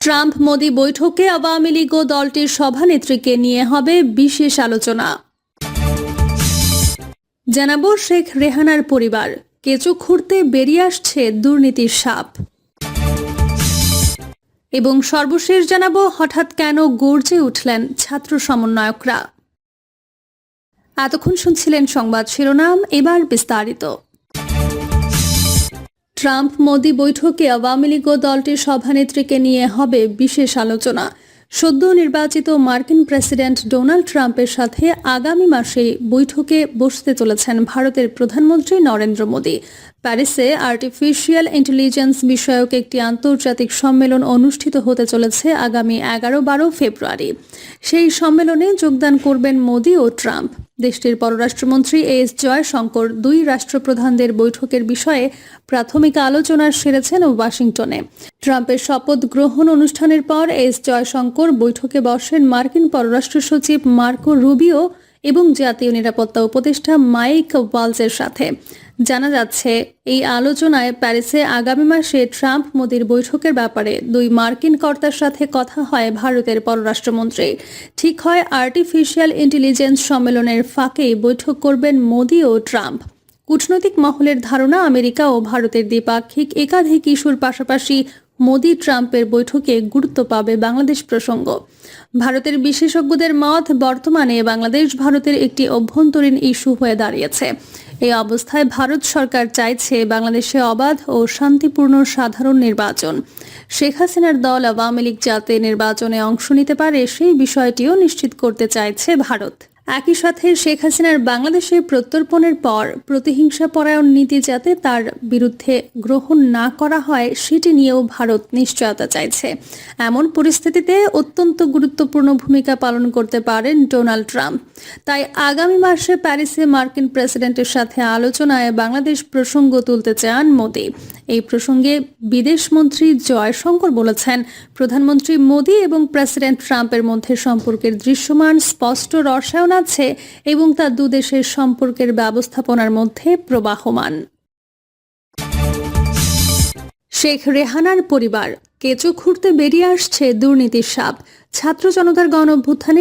Trump Modi বৈঠকে আওয়ামী লীগ ও দলটির সভানেত্রীকে নিয়ে হবে বিশেষ আলোচনা। জানাব শেখ রেহানার পরিবার। কেঁচো খুঁড়তে বেরিয়ে আসছে দুর্নীতির সাপ। এবং সর্বশেষ জানাব হঠাৎ কেন গর্জে উঠলেন ছাত্র সমন্বয়করা। এতক্ষণ শুনছিলেন সংবাদ শিরোনাম, এবার বিস্তারিত। ট্রাম্প মোদি বৈঠকে আওয়ামী লীগ দলটির সভানেত্রীকে নিয়ে হবে বিশেষ আলোচনা। সদ্য নির্বাচিত মার্কিন প্রেসিডেন্ট ডোনাল্ড ট্রাম্পের সাথে আগামী মাসে বৈঠকে বসতে চলেছেন ভারতের প্রধানমন্ত্রী নরেন্দ্র মোদী। প্যারিসে আর্টিফিশিয়াল ইন্টেলিজেন্স বিষয়ক একটি আন্তর্জাতিক সম্মেলন অনুষ্ঠিত হতে চলেছে আগামী এগারো বারো ফেব্রুয়ারি। সেই সম্মেলনে যোগদান করবেন মোদী ও ট্রাম্প। দেশটির পররাষ্ট্রমন্ত্রী এস জয়শঙ্কর দুই রাষ্ট্রপ্রধানদের বৈঠকের বিষয়ে প্রাথমিক আলোচনা সেরেছেন ওয়াশিংটনে। ট্রাম্পের শপথ গ্রহণ অনুষ্ঠানের পর এস জয়শঙ্কর বৈঠকে বসেন মার্কিন পররাষ্ট্র সচিব মার্কো রুবিও এবং জাতীয় নিরাপত্তা উপদেষ্টা মাইক ওয়ালসের সাথে। জানা যাচ্ছে, এই আলোচনায় প্যারিসে আগামী মাসে ট্রাম্প মোদির বৈঠকের ব্যাপারে দুই মার্কিন কর্তার সাথে কথা হয় ভারতের পররাষ্ট্রমন্ত্রী। ঠিক হয় আর্টিফিশিয়াল ইন্টেলিজেন্স সম্মেলনের ফাঁকেই বৈঠক করবেন মোদি ও ট্রাম্প। কূটনৈতিক মহলের ধারণা, আমেরিকা ও ভারতের দ্বিপাক্ষিক একাধিক ইস্যুর পাশাপাশি মোদি ট্রাম্পের বৈঠকে গুরুত্ব পাবে বাংলাদেশ প্রসঙ্গ। ভারতের বিশেষজ্ঞদের মত, বর্তমানে বাংলাদেশ ভারতের একটি অভ্যন্তরীণ ইস্যু হয়ে দাঁড়িয়েছে। এই অবস্থায় ভারত সরকার চাইছে বাংলাদেশে অবাধ ও শান্তিপূর্ণ সাধারণ নির্বাচন। শেখ হাসিনার দল আওয়ামী লীগ যাতে নির্বাচনে অংশ নিতে পারে সেই বিষয়টিও নিশ্চিত করতে চাইছে ভারত। একই সাথে শেখ হাসিনার বাংলাদেশে প্রত্যর্পণের পর প্রতিহিংসা পরায়ণ নীতি যাতে তার বিরুদ্ধে গ্রহণ না করা হয়, সেটি নিয়েও ভারত নিশ্চয়তা চাইছে। এমন পরিস্থিতিতে অত্যন্ত গুরুত্বপূর্ণ ভূমিকা পালন করতে পারেন ডোনাল্ড ট্রাম্প। তাই আগামী মাসে প্যারিসে মার্কিন প্রেসিডেন্টের সাথে আলোচনায় বাংলাদেশ প্রসঙ্গ তুলতে চান মোদি। এই প্রসঙ্গে বিদেশমন্ত্রী জয়শঙ্কর বলেছেন, প্রধানমন্ত্রী মোদি এবং প্রেসিডেন্ট ট্রাম্পের মধ্যে সম্পর্কের দৃশ্যমান, স্পষ্ট রসায়ন আছে এবং তা দুদেশের সম্পর্কের ব্যবস্থাপনার মধ্যে প্রবাহমান। শেখ রেহানার পরিবার কেঁচো খুঁড়তে বেরিয়ে আসছে দুর্নীতির সাপ ছাত্র জনতার গণ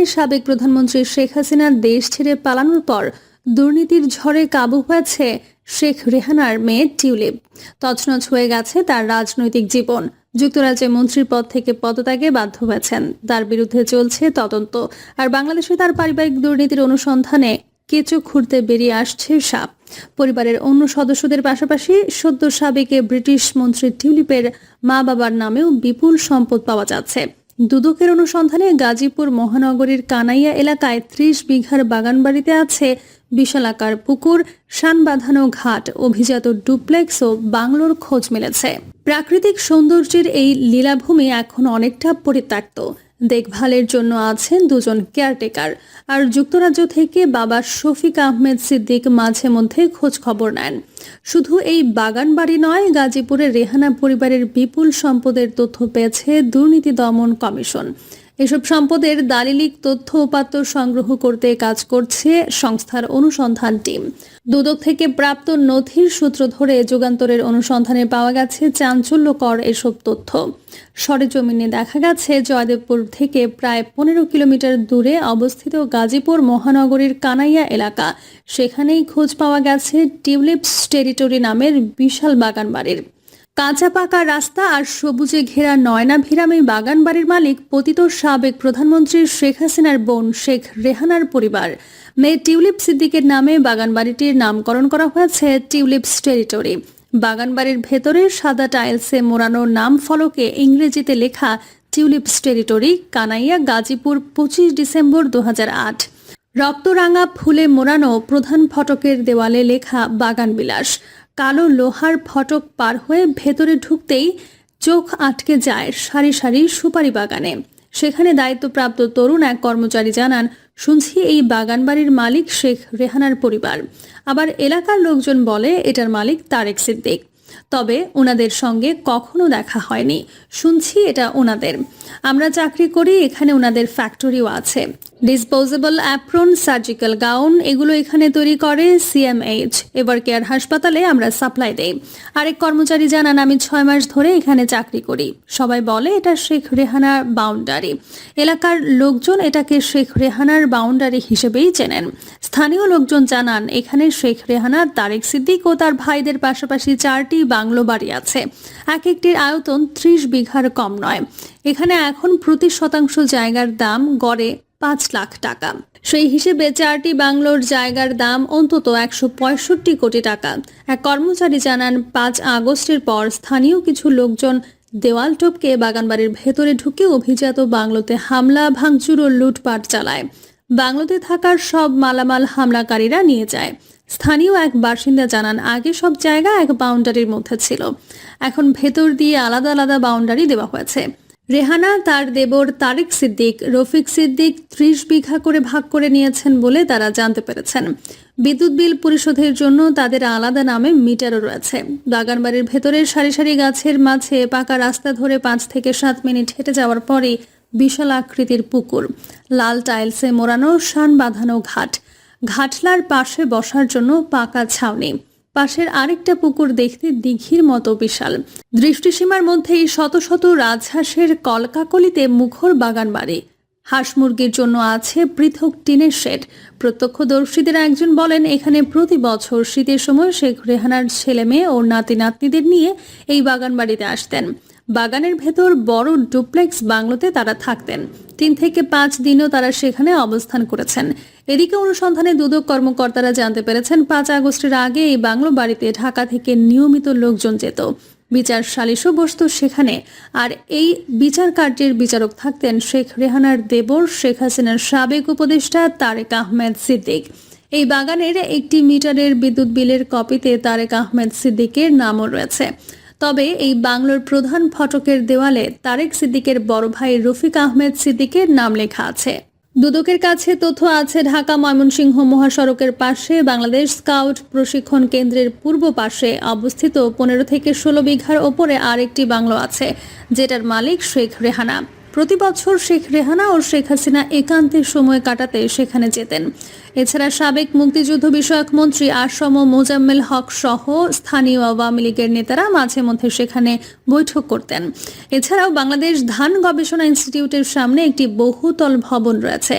সাবেক প্রধানমন্ত্রী শেখ হাসিনার দেশ ছেড়ে পালানোর পর দুর্নীতির ঝড়ে কাবু হয়েছে শেখ রেহানার মেয়ে টিউলিপ। তছনছ হয়ে গেছে তার রাজনৈতিক জীবন। যুক্তরাজ্যে মন্ত্রীর পদ থেকে পদত্যাগে বাধ্য হয়েছেন। তার বিরুদ্ধে চলছে তদন্ত। আর বাংলাদেশে তার পারিবারিক দুর্নীতির অনুসন্ধানে কেঁচো খুঁড়তে বেরিয়ে আসছে সাপ। পরিবারের অন্য সদস্যদের পাশাপাশি সদ্য সাবেকে ব্রিটিশ মন্ত্রী টিউলিপের মা বাবার নামেও বিপুল সম্পদ পাওয়া যাচ্ছে। দুদকের অনুসন্ধানে গাজীপুর মহানগরীর কানাইয়া এলাকায় ত্রিশ বিঘার বাগানবাড়িতে আছে বিশালাকার পুকুর শান বাঁধানো ঘাট, অভিজাত ডুপ্লেক্স ও বাংলোর খোঁজ মিলেছে। প্রাকৃতিক সৌন্দর্যের এই লীলাভূমি এখন অনেকটা পরিত্যক্ত। দেখভালের জন্য আছেন দুজন কেয়ারটেকার, আর যুক্তরাজ্য থেকে বাবা শফিক আহমেদ সিদ্দিক মাঝে মধ্যে খোঁজ খবর নেন। শুধু এই বাগান বাড়ি নয়, গাজীপুরের রেহানা পরিবারের বিপুল সম্পদের তথ্য পেয়েছে দুর্নীতি দমন কমিশন। এসব সম্পদের দালিলিক তথ্য উপাত্ত সংগ্রহ করতে কাজ করছে সংস্থার অনুসন্ধান টিম। দুদক থেকে প্রাপ্ত নথির সূত্র ধরে যুগান্তরের অনুসন্ধানে পাওয়া গেছে চাঞ্চল্যকর এসব তথ্য। সরেজমিনে দেখা গেছে, জয়দেবপুর থেকে প্রায় পনেরো কিলোমিটার দূরে অবস্থিত গাজীপুর মহানগরীর কানাইয়া এলাকা। সেখানেই খোঁজ পাওয়া গেছে টিউলিপস টেরিটরি নামের বিশাল বাগান বাড়ির কাঁচা পাকা রাস্তা আর সবুজে ঘেরা নয়না ভিরামে বাগান বাড়ির মালিক পতিত সাবেক প্রধানমন্ত্রী শেখ হাসিনার বোন শেখ রেহানার পরিবার। মেয়ে টিউলিপ সিদ্দিকের নামে বাগান বাড়িটির নামকরণ করা হয়েছে টিউলিপস টেরিটরি। বাগান বাড়ির ভেতরে সাদা টাইলসে মোড়ানো নাম ফলকে ইংরেজিতে লেখা টিউলিপস টেরিটরি, কানাইয়া, গাজীপুর, পঁচিশ ডিসেম্বর দু হাজার আট। রক্তরাঙা ফুলে মোড়ানো প্রধান ফটকের দেওয়ালে লেখা বাগান বিলাস। কালো লোহার ফটক পার হয়ে ভেতরে ঢুকতেই চোখ আটকে যায় সারি সারি সুপারি বাগানে। সেখানে দায়িত্বপ্রাপ্ত তরুণ এক কর্মচারী জানান, শুনছি এই বাগান বাড়ির মালিক শেখ রেহানার পরিবার। আবার এলাকার লোকজন বলে এটার মালিক তারেক সিদ্দিক। তবে ওনাদের সঙ্গে কখনো দেখা হয়নি। শুনছি এটা ওনাদের। আমরা চাকরি করি, এখানে ওনাদের ফ্যাক্টরিও আছে। ডিসপোজেবল অ্যাপ্রন সার্জিক্যাল গাউন এগুলো এখানে তৈরি করে সিএমএইচ এবার কেয়ার হাসপাতালে আমরা সাপ্লাই দেই। আরেক কর্মচারী জানান, আমি ছয় মাস ধরে এখানে চাকরি করি। সবাই বলে, এটা শেখ রেহানার বাউন্ডারি এলাকার লোকজন এটাকে শেখ রেহানার বাউন্ডারি হিসেবেই চেনেন। স্থানীয় লোকজন জানান, এখানে শেখ রেহানার তারেক সিদ্দিক ও তার ভাইদের পাশাপাশি চারটি বাংলো বাড়ি আছে। এক একটির আয়তন ত্রিশ বিঘার কম নয়। এখানে এখন প্রতি শতাংশ জায়গার দাম গড়ে পাঁচ লাখ টাকা। সেই হিসেবে চারটি বাংলোর জায়গার দাম অন্তত একশো পঁয়ষট্টি কোটি টাকা। এক কর্মচারী জানান, পাঁচ আগস্টের পর স্থানীয় কিছু লোকজন দেওয়াল টপকে বাগানবাড়ির ভেতরে ঢুকে অভিজাত বাংলোতে হামলা, ভাঙচুর ও লুটপাট চালায়। বাংলোতে থাকার সব মালামাল হামলাকারীরা নিয়ে যায়। স্থানীয় এক বাসিন্দা জানান, আগে সব জায়গা এক বাউন্ডারির মধ্যে ছিল। এখন ভেতর দিয়ে আলাদা আলাদা বাউন্ডারি দেওয়া হয়েছে। রেহানা, তার দেবর তারেক সিদ্দিক, রফিক সিদ্দিক ত্রিশ বিঘা করে ভাগ করে নিয়েছেন বলে তারা জানতে পেরেছেন। বিদ্যুৎ বিল পরিশোধের জন্য তাদের আলাদা নামে মিটারও রয়েছে। বাগানবাড়ির ভেতরের সারি সারি গাছের মাঝে পাকা রাস্তা ধরে পাঁচ থেকে সাত মিনিট হেঁটে যাওয়ার পরে বিশাল আকৃতির পুকুর। লাল টাইলসে মোড়ানো শান বাঁধানো ঘাট। ঘাটলার পাশে বসার জন্য পাকা ছাউনি। পাশের আরেকটা পুকুর দেখতে দিঘির মতো বিশাল। দৃষ্টিসীমার মধ্যেই শত শত রাজহাঁসের কলকাকলিতে মুখর বাগান বাড়ি। হাঁস মুরগির জন্য আছে পৃথক টিনের শেড। প্রত্যক্ষদর্শীদের একজন বলেন, এখানে প্রতি বছর শীতের সময় শেখ রেহানার ছেলে মেয়ে ও নাতি নাতনিদের নিয়ে এই বাগান বাড়িতে আসতেন। বাগানের ভেতর বড় ডুপ্লেক্স বাংলোতে তারা থাকতেন। তিন থেকে পাঁচ দিনও তারা সেখানে অবস্থান করেছেন। এদিকে অনুসন্ধানে দুদক কর্মকর্তারা জানতে পেরেছেন, পাঁচ আগস্টের আগে এই বাংলো বাড়িতে ঢাকা থেকে নিয়মিত লোকজন যেত। বিচার সালিশও বসত সেখানে। আর এই বিচার কার্যের বিচারক থাকতেন শেখ রেহানার দেবর, শেখ হাসিনার সাবেক উপদেষ্টা তারেক আহমেদ সিদ্দিক। এই বাগানের একটি মিটারের বিদ্যুৎ বিলের কপিতে তারেক আহমেদ সিদ্দিকের নামও রয়েছে। তবে এই বাংলোর প্রধান ফটকের দেওয়ালে তারেক সিদ্দিকের বড় ভাই রফিক আহমেদ সিদ্দিকের নাম লেখা আছে। দুদকের কাছে তথ্য আছে, ঢাকা ময়মনসিংহ মহাসড়কের পাশে বাংলাদেশ স্কাউট প্রশিক্ষণ কেন্দ্রের পূর্ব পাশে অবস্থিত পনেরো থেকে ষোলো বিঘার ওপরে আরেকটি বাংলো আছে, যেটার মালিক শেখ রেহানা। প্রতি বছর শেখ রেহানা ও শেখ হাসিনা একান্তের সময় কাটাতে সেখানে যেতেন। এছাড়া সাবেক মুক্তিযুদ্ধ বিষয়ক মন্ত্রী আসম মোজাম্মেল হক সহ স্থানীয় আওয়ামী লীগের নেতারা মাঝে মধ্যে সেখানে বৈঠক করতেন। এছাড়াও বাংলাদেশ ধান গবেষণা ইনস্টিটিউটের সামনে একটি বহুতল ভবন রয়েছে।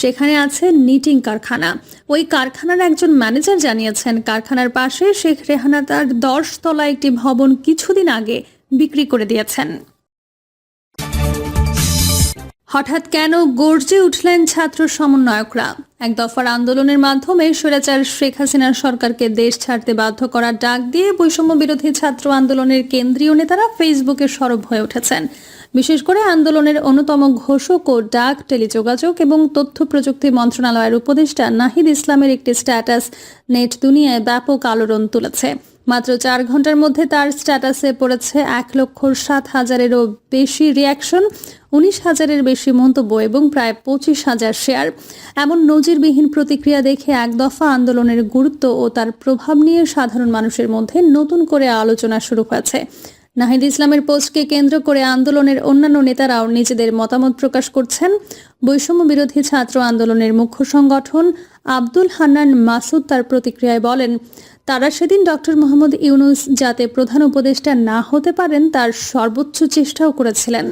সেখানে আছে নিটিং কারখানা। ওই কারখানার একজন ম্যানেজার জানিয়েছেন, কারখানার পাশে শেখ রেহানা তার দশ তলা একটি ভবন কিছুদিন আগে বিক্রি করে দিয়েছেন। হঠাৎ কেন গর্জে উঠলেন ছাত্র সমন্বয়করা? এক দফার আন্দোলনের মাধ্যমে স্বৈরাচার শেখ হাসিনার সরকারকে দেশ ছাড়তে বাধ্য করার ডাক দিয়ে বৈষম্য বিরোধী ছাত্র আন্দোলনের কেন্দ্রীয় নেতারা ফেসবুকে সরব হয়ে উঠেছেন। বিশেষ করে আন্দোলনের অন্যতম ঘোষক ও ডাক, টেলিযোগাযোগ এবং তথ্য প্রযুক্তি মন্ত্রণালয়ের উপদেষ্টা নাহিদ ইসলামের একটি স্ট্যাটাস নেট দুনিয়ায় ব্যাপক আলোড়ন তুলেছে। মাত্র চার ঘণ্টার মধ্যে তার স্ট্যাটাসে পড়েছে এক লক্ষ সাত হাজারেরও বেশি রিয়াকশন উনিশ হাজারের বেশি মন্তব্য এবং প্রায় পঁচিশ হাজার শেয়ার এমন নজিরবিহীন প্রতিক্রিয়া দেখে এক দফা আন্দোলনের গুরুত্ব ও তার প্রভাব নিয়ে সাধারণ মানুষের মধ্যে নতুন করে আলোচনা শুরু হয়েছে। নাহিদ ইসলামের পোস্টকে কেন্দ্র করে আন্দোলনের অন্যান্য নেতারাও নিজেদের মতামত প্রকাশ করছেন। বৈষম্য বিরোধী ছাত্র আন্দোলনের মুখ্য সংগঠন আব্দুল হান্নান মাসুদ তার প্রতিক্রিয়ায় বলেন তারা সেদিন ডক্টর মোহাম্মদ ইউনুস যাতে প্রধান উপদেষ্টা না হতে পারেন, তার সর্বোচ্চ চেষ্টাও করেছিলেন।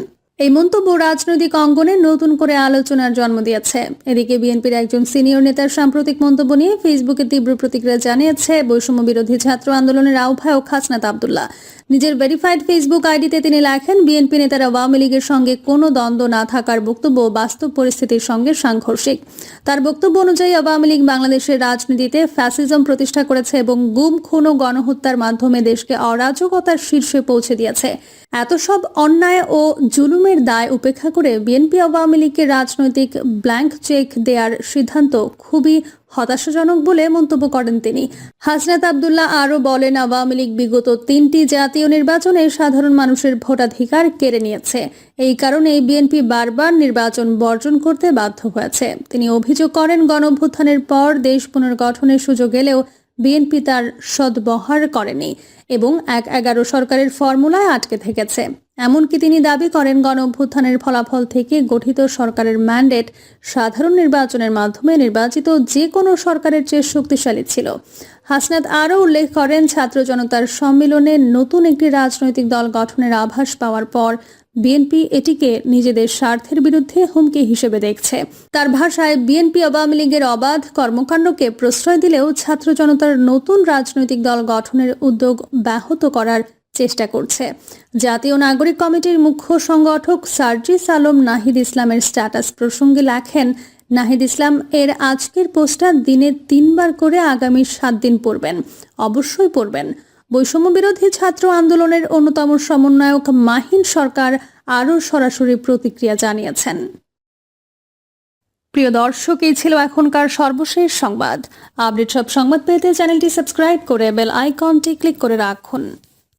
এই মন্তব্য রাজনৈতিক অঙ্গনে নতুন করে আলোচনার জন্ম দিয়েছে। এদিকে বিএনপির একজন সিনিয়র নেতার সাম্প্রতিক মন্তব্য নিয়ে ফেসবুকে তীব্র প্রতিক্রিয়া জানিয়েছে বৈষম্য বিরোধী ছাত্র আন্দোলনের আহ্বায়ক হাসনাত আবদুল্লাহ। নিজের ভেরিফাইড ফেসবুক আইডিতে তিনি লেখেন, বিএনপি নেতারা আওয়ামী লীগের সঙ্গে কোনো দ্বন্দ্ব না থাকার বক্তব্য বাস্তব পরিস্থিতির সঙ্গে সাংঘর্ষিক। তার বক্তব্য অনুযায়ী আওয়ামী লীগ বাংলাদেশের রাজনীতিতে ফ্যাসিজম প্রতিষ্ঠা করেছে এবং গুম, খুন ও গণহত্যার মাধ্যমে দেশকে অরাজকতার শীর্ষে পৌঁছে দিয়েছে। এত সব অন্যায় ও জুলুমের দায় উপেক্ষা করে বিএনপি আওয়ামী লীগকে রাজনৈতিক ব্ল্যাঙ্ক চেক দেওয়ার সিদ্ধান্ত খুবই হতাশাজনক বলে মন্তব্য করেন তিনি। হাসনাত আবদুল্লাহ আরও বলেন, আওয়ামী লীগ বিগত তিনটি জাতীয় নির্বাচনে সাধারণ মানুষের ভোটাধিকার কেড়ে নিয়েছে। এই কারণে বিএনপি বারবার নির্বাচন বর্জন করতে বাধ্য হয়েছে। তিনি অভিযোগ করেন গণঅভ্যুত্থানের পর দেশ পুনর্গঠনের সুযোগ এলেও বিএনপি তার সদ্ব্যবহার করেনি এবং এক এগারো সরকারের ফর্মুলায় আটকে থেকেছে। এমনকি তিনি দাবি করেন গণ অভ্যুত্থানের ফলাফল থেকে গঠিত সরকারের ম্যান্ডেট সাধারণ নির্বাচনের মাধ্যমে নির্বাচিত যে কোনো সরকারের চেয়ে শক্তিশালী ছিল। হাসনাত আরও উল্লেখ করেন, ছাত্র জনতার সম্মেলনে নতুন একটি রাজনৈতিক দল গঠনের আভাস পাওয়ার পর বিএনপি এটিকে নিজেদের স্বার্থের বিরুদ্ধে হুমকি হিসেবে দেখছে। তার ভাষায়, বিএনপি আওয়ামী লীগের অবাধ কর্মকাণ্ডকে প্রশ্রয় দিলেও ছাত্র জনতার নতুন রাজনৈতিক দল গঠনের উদ্যোগ ব্যাহত করার চেষ্টা করছে। জাতীয় নাগরিক কমিটির মুখ্য সংগঠক সার্জিস আলম নাহিদ ইসলামের স্ট্যাটাস প্রসঙ্গে লেখেন, নাহিদ ইসলাম, এর আজকের পোস্টার দিনে তিনবার করে আগামী সাত দিন পড়বেন। অবশ্যই পড়বেন। বৈষম্য বিরোধী ছাত্র আন্দোলনের অন্যতম সমন্বয়ক মাহিন সরকার আরও সরাসরি প্রতিক্রিয়া জানিয়েছেন। প্রিয় দর্শক, এই ছিল এখনকার সর্বশেষ সংবাদ। আপডেট সব সংবাদ পেতে চ্যানেলটি সাবস্ক্রাইব করে বেল আইকনটি ক্লিক করে রাখুন।